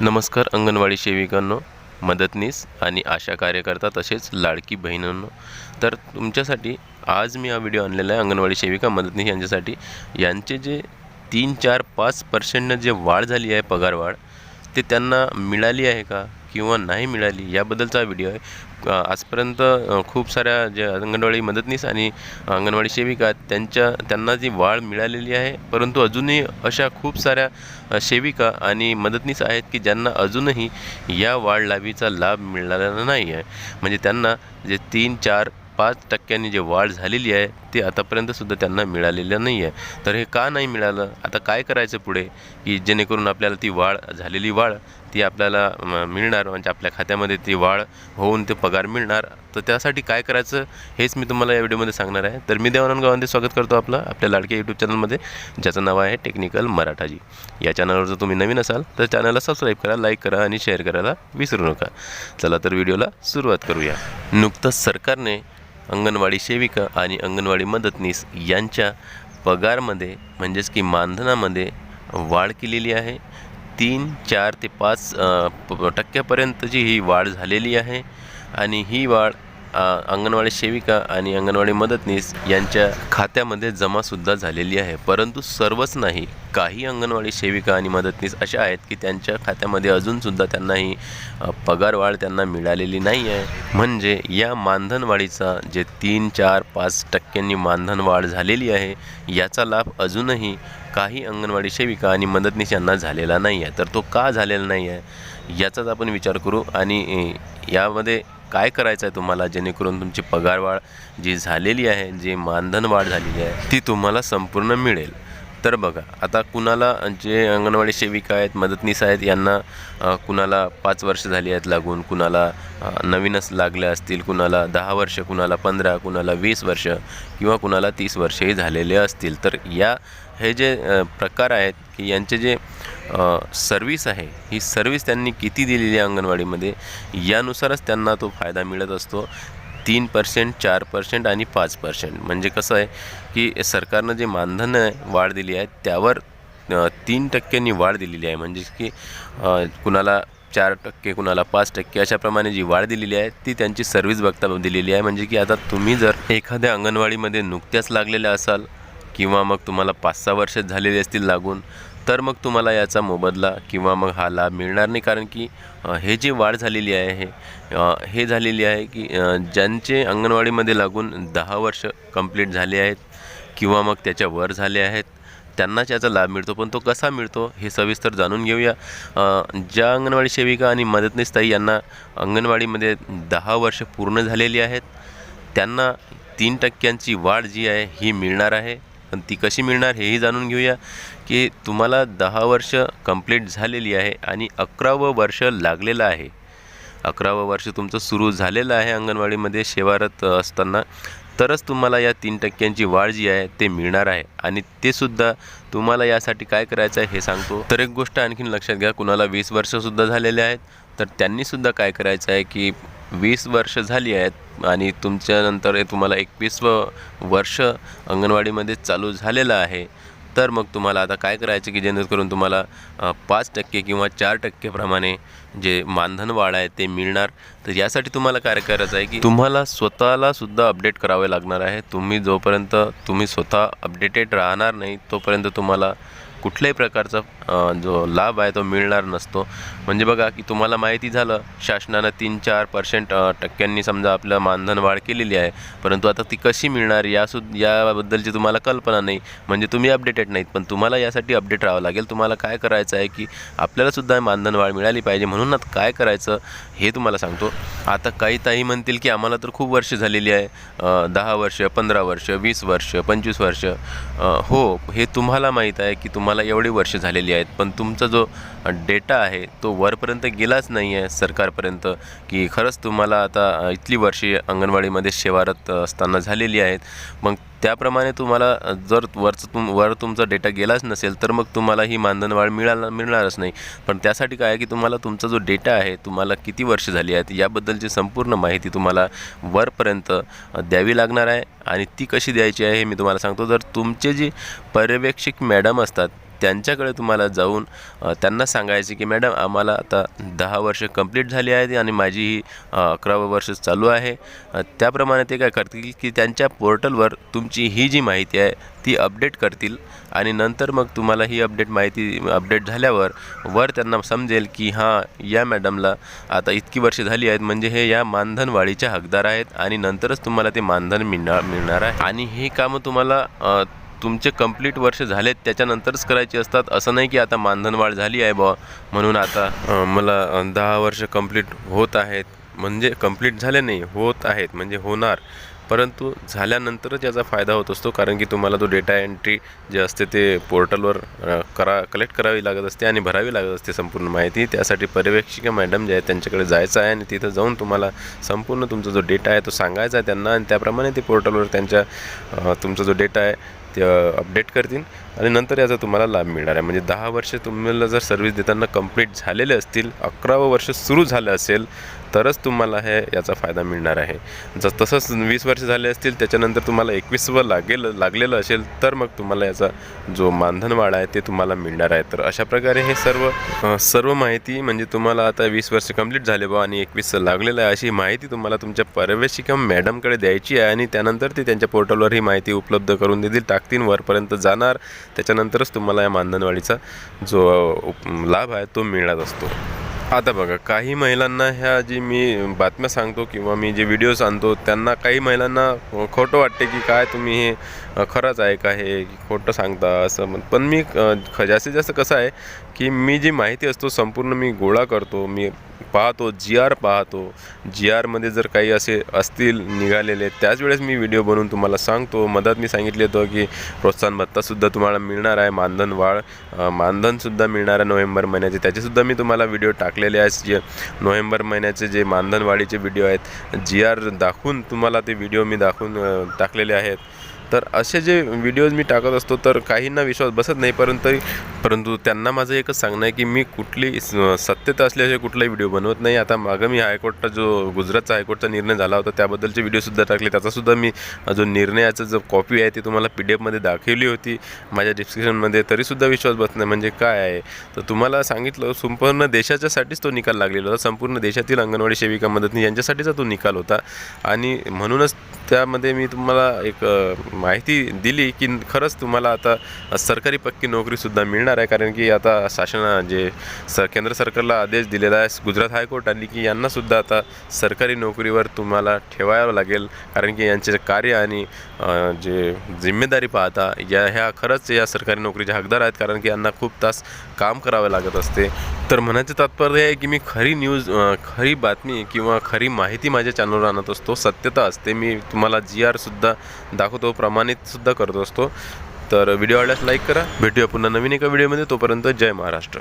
नमस्कार अंगणवाडी सेविकांनो मदतनीस आणि आशा कार्यकर्ता तसेच लाडकी बहिणींनो. तर तुमच्यासाठी आज मी हा व्हिडिओ आणलेला आहे अंगणवाडी सेविका मदतनीस यांच्यासाठी. यांचे जे तीन चार पाच पर्सेंटनं जे वाढ झाली आहे पगारवाढ ते त्यांना मिळाली आहे का? किंवा नाही मिळाली याबद्दलचा व्हिडिओ आहे. आजपर्यंत खूप साऱ्या ज्या अंगणवाडी मदतनीस आणि अंगणवाडी सेविका त्यांच्या त्यांना जी वाढ मिळालेली आहे परंतु अजूनही अशा खूप साऱ्या सेविका आणि मदतनीस आहेत की ज्यांना अजूनही या वाढ लाभीचा लाभ मिळालेला नाही आहे. म्हणजे त्यांना जे तीन चार पाच टक्क्यांनी जे वाढ झालेली आहे ते आतापर्यंतसुद्धा त्यांना मिळालेलं नाही आहे. तर हे का नाही मिळालं? आता काय करायचं पुढे? की जेणेकरून आपल्याला ती वाढ झालेली वाढ ती आपल्याला मिळणार म्हणजे आपल्या खात्यामध्ये ती वाढ होऊन ते पगार मिळणार. तर त्यासाठी काय करायचं हेच मी तुम्हाला या व्हिडिओमध्ये सांगणार आहे. तर मी देवानंद गावांमध्ये स्वागत करतो आपलं आपल्या लाडक्या यूट्यूब चॅनलमध्ये ज्याचं नाव आहे टेक्निकल मराठाजी. या चॅनलवर जर तुम्ही नवीन असाल तर चॅनलला सबस्क्राईब करा लाईक करा आणि शेअर करायला विसरू नका. चला तर व्हिडिओला सुरुवात करूया. नुकतंच सरकारने अंगणवाडी सेविका आणि अंगणवाडी मदतनीस यांच्या पगारमध्ये म्हणजेच की मानधनामध्ये वाढ केलेली आहे. तीन चार ते पाच प- टक्क्यापर्यंतची ही वाढ झालेली आहे. आणि ही वाढ अंगणवाडी सेविका आणि अंगणवाडी मदतनीस यांच्या खात्यामध्ये जमासुद्धा झालेली आहे. परंतु सर्वच नाही काही अंगणवाडी सेविका आणि मदतनीस अशा आहेत की त्यांच्या खात्यामध्ये अजूनसुद्धा त्यांनाही पगारवाढ त्यांना मिळालेली नाही आहे म्हणजे या मानधनवाढीचा जे तीन चार पाच टक्क्यांनी मानधनवाढ झालेली आहे याचा लाभ अजूनही काही अंगणवाडी सेविका आणि मदतनीस यांना झालेला नाही आहे तर तो का झालेला नाही आहे याचाच आपण विचार करू आणि यामध्ये काय करायचं आहे तुम्हाला? जेणेकरून तुमची पगारवाढ जी झालेली आहे जी मानधन वाढ झालेली आहे ती तुम्हाला संपूर्ण मिळेल. तर बघा आता कुणाला जे अंगणवाडी सेविका आहेत मदतनीस आहेत यांना कुणाला पाच वर्ष झाली आहेत लागून कुणाला नवीनच लागल्या असतील कुणाला दहा वर्ष कुणाला पंधरा कुणाला वीस वर्ष किंवा कुणाला तीस वर्षही झालेले असतील तर या हे जे प्रकार आहेत की यांचे जे सर्विस आहे ही सर्विस त्यांनी किती दिलेली आहे अंगणवाडीमध्ये यानुसारच त्यांना तो फायदा मिळत असतो. तीन पर्सेंट चार पर्सेंट आणि पाच पर्सेंट म्हणजे कसं आहे की सरकारनं जे मानधन वाढ दिली आहे त्यावर तीन टक्क्यांनी वाढ दिलेली आहे. म्हणजे की कुणाला चार टक्के कुणाला पाच टक्के अशाप्रमाणे जी वाढ दिलेली आहे ती त्यांची सर्व्हिस बघता दिलेली आहे. म्हणजे की आता तुम्ही जर एखाद्या अंगणवाडीमध्ये नुकत्याच लागलेल्या असाल किंवा मग तुम्हाला पाच सहा वर्ष झालेले असतील लागून तर मग तुम्हाला याचा मोबदला किंवा मग हा लाभ मिळणार नाही. कारण की हे जी वाढ झालेली आहे हे झालेली आहे की ज्यांचे अंगणवाडीमध्ये लागून दहा वर्ष कंप्लीट झाले आहेत किंवा मग त्याच्या वर झाले आहेत त्यांनाच याचा लाभ मिळतो. पण तो कसा मिळतो हे सविस्तर जाणून घेऊया. ज्या अंगणवाडी सेविका आणि मदतनीस ताई यांना अंगणवाडीमध्ये दहा वर्ष पूर्ण झालेली आहेत त्यांना तीन टक्क्यांची वाढ जी आहे ही मिळणार आहे. पण ती कशी मिळणार हेही जाणून घेऊया की तुम्हाला दहा वर्ष कंप्लीट झालेली आहे आणि अकरावं वर्ष लागलेलं आहे. अकरावं वर्ष तुमचं सुरू झालेलं आहे अंगणवाडीमध्ये शेवारत असताना. तरच तुम्हाला या तीन टक्क्यांची वाढ जी आहे ते मिळणार आहे आणि ते सुद्धा तुम्हाला यासाठी काय करायचं आहे हे सांगतो. तर एक गोष्ट आणखीन लक्षात घ्या कुणाला वीस वर्षसुद्धा झालेले आहेत तर त्यांनीसुद्धा काय करायचं आहे की वीस वर्ष झाली आहेत आणि तुमच्यानंतर हे तुम्हाला एकवीसवं वर्ष अंगणवाडीमध्ये चालू झालेलं आहे. तर मग तुम्हाला आता काय करायचं की जेणेकरून तुम्हाला पाच टक्के किंवा चार टक्केप्रमाणे जे मानधन वाढ आहे ते मिळणार. तर यासाठी तुम्हाला काय करायचं आहे की तुम्हाला स्वतःला सुद्धा अपडेट करावे लागणार आहे. तुम्ही जोपर्यंत तुम्ही स्वतः अपडेटेड राहणार नाही तोपर्यंत तुम्हाला कुठल्याही प्रकारचा जो लाभ आहे तो मिळणार नसतो. म्हणजे बघा की तुम्हाला माहिती झालं शासनानं तीन चार पर्सेंट टक्क्यांनी समजा आपलं मानधन वाढ केलेली आहे. परंतु आता ती कशी मिळणार यासुद्धा याबद्दलची तुम्हाला कल्पना नाही. म्हणजे तुम्ही अपडेटेड नाहीत पण तुम्हाला यासाठी अपडेट राहावं लागेल. तुम्हाला काय करायचं आहे की आपल्यालासुद्धा मानधन वाढ मिळाली पाहिजे. म्हणून आता काय करायचं हे तुम्हाला सांगतो. आता काही ताई म्हणतील की आम्हाला तर खूप वर्ष झालेली आहे. दहा वर्ष पंधरा वर्ष वीस वर्ष पंचवीस वर्ष. हो हे तुम्हाला माहीत आहे की तुम्हाला एवढी वर्ष झालेली आहेत पण तुमचा जो डेटा आहे तो वरपर्यंत गेलाच नाही आहे सरकारपर्यंत की खरंच तुम्हाला आता इथली वर्षे अंगणवाडीमध्ये सेवारत असताना झालेली आहेत. मग त्याप्रमाणे तुम्हाला जर वरचं तुम वर तुमचा डेटा गेलाच नसेल तर मग तुम्हाला ही मानधनवाढ मिळाला मिळणारच नाही. पण त्यासाठी काय आहे की तुम्हाला तुमचा जो डेटा आहे तुम्हाला किती वर्ष झाली आहेत याबद्दलची संपूर्ण माहिती तुम्हाला वरपर्यंत द्यावी लागणार आहे आणि ती कशी द्यायची आहे हे मी तुम्हाला सांगतो. जर तुमचे जे पर्यवेक्षक मॅडम असतात त्यांच्याकडे तुम्हाला जाऊन त्यांना सांगायचे की मॅडम आम्हाला आता दहा वर्ष कंप्लीट झाली आहेत आणि माझी ही अकरावं वर्ष चालू आहे. त्याप्रमाणे ते काय करतील की त्यांच्या पोर्टलवर तुमची ही जी माहिती आहे ती अपडेट करतील आणि नंतर मग तुम्हाला ही अपडेट माहिती अपडेट झाल्यावर वर त्यांना समजेल की हां या मॅडमला आता इतकी वर्ष झाली आहेत म्हणजे हे या मानधनवाढीच्या हकदार आहेत आणि नंतरच तुम्हाला ते मानधन मिळणार मिळणार आहे. आणि ही कामं तुम्हाला तुमचे कंप्लीट वर्ष झालेत त्याच्यानंतरच करायची असतात. असं नाही की आता मानधनवाढ झाली आहे बा म्हणून आता मला दहा वर्ष कंप्लीट होत आहेत. म्हणजे कंप्लीट झाले नाही होत आहेत. म्हणजे होणार. परंतु झाल्यानंतरच याचा फायदा होत असतो. कारण की तुम्हाला तो डेटा एंट्री जे असते ते पोर्टलवर करा कलेक्ट करावी लागत असते आणि भरावी लागत असते संपूर्ण माहिती. त्यासाठी पर्यवेक्षिका मॅडम जे आहेत त्यांच्याकडे जायचं आहे आणि तिथं जाऊन तुम्हाला संपूर्ण तुमचा जो डेटा आहे तो सांगायचा आहे त्यांना. आणि त्याप्रमाणे ते पोर्टलवर त्यांच्या तुमचा जो डेटा आहे ते अपडेट करतील आणि नंतर याचा तुम्हाला लाभ मिळणार आहे. म्हणजे दहा वर्ष तुम्हाला जर सर्व्हिस देताना कंप्लीट झालेले असतील अकरावं वर्ष सुरू झालं असेल तरच तुम्हाला हे याचा फायदा मिळणार आहे. जर तसंच वीस वर्ष झाले असतील त्याच्यानंतर तुम्हाला एकवीसवं लागेल लागलेलं असेल तर मग तुम्हाला याचा जो मानधनवाढा आहे ते तुम्हाला मिळणार आहे. तर अशा प्रकारे हे सर्व सर्व माहिती म्हणजे तुम्हाला आता वीस वर्ष कंप्लीट झाले बा आणि एकवीस लागलेलं आहे अशी माहिती तुम्हाला तुमच्या पर्यवेक्षिका मॅडमकडे द्यायची आहे आणि त्यानंतर ते त्यांच्या पोर्टलवर ही माहिती उपलब्ध करून देतील. टाकतील वरपर्यंत जाणार त्याच्यानंतरच तुम्हाला या मानधनवाढीचा जो लाभ आहे तो मिळत असतो. आता बघा काही महिलांना ह्या जी मी बातम्या सांगतो किंवा मी जे व्हिडिओज आणतो त्यांना काही महिलांना खोटं वाटते की काय तुम्ही हे खरंच आहे का हे खोटं सांगता असं म्हण पण मी ख- जास्तीत जास्त कसं आहे की मी जी माहिती असतो संपूर्ण मी गोळा करतो मी पाहतो जी आर पाहतो. जी आरमध्ये जर काही असे असतील निघालेले त्याच वेळेस मी व्हिडिओ बनवून तुम्हाला सांगतो. मदत मी सांगितले होतं की प्रोत्साहन भत्तासुद्धा तुम्हाला मिळणार आहे मानधन वाढ मानधनसुद्धा मिळणार आहे नोव्हेंबर महिन्याचे. त्याचेसुद्धा मी तुम्हाला व्हिडिओ टाकलेले आहेत जे नोव्हेंबर महिन्याचे जे मानधनवाढीचे व्हिडिओ आहेत जी आर दाखवून तुम्हाला ते व्हिडिओ मी दाखवून टाकलेले आहेत. तर असे जे व्हिडिओज मी टाकत असतो तर काहींना विश्वास बसत नाही परंतु परंतु त्यांना माझं एकच सांगणं आहे की मी कुठली स- सत्यता असल्याशिवाय कुठलाही व्हिडिओ बनवत नाही. आता मागं मी हायकोर्टचा जो गुजरातचा हायकोर्टचा निर्णय झाला होता त्याबद्दलचे व्हिडिओसुद्धा टाकले. त्याचासुद्धा मी जो निर्णयाचा जो कॉपी आहे ती तुम्हाला पी डी एफमध्ये दाखवली होती. माझ्या डिस्क्रिप्शनमध्ये तरीसुद्धा विश्वास बसत नाही. म्हणजे काय आहे? तर तुम्हाला सांगितलं संपूर्ण देशाच्यासाठीच तो निकाल लागलेला होता. संपूर्ण देशातील अंगणवाडी सेविका मदतनी यांच्यासाठीचा तो निकाल होता. आणि म्हणूनच त्यामध्ये मी तुम्हाला एक माहिती दिली की खरंच तुम्हाला आता सरकारी पक्की नोकरीसुद्धा मिळणार आहे. कारण की आता शासन जे स केंद्र सरकारला आदेश दिलेला आहे गुजरात हायकोर्टाने की यांनासुद्धा आता सरकारी नोकरीवर तुम्हाला ठेवावं लागेल. कारण की यांचे कार्य आणि जे जिम्मेदारी पाहता या ह्या खरंच या सरकारी नोकरीचे हकदार आहेत. कारण की यांना खूप तास काम करावं लागत असते. तर म्हणायचं तात्पर्य आहे की मी खरी न्यूज खरी बातमी किंवा खरी माहिती माझ्या चॅनलवर आणत असतो. सत्यता असते. मी तुम्हाला जी आरसुद्धा दाखवतो प्रमाणितसुद्धा करत असतो. तर व्हिडिओ आवडल्यास लाईक करा. भेटूया पुन्हा नवीन एका व्हिडिओमध्ये तोपर्यंत जय महाराष्ट्र.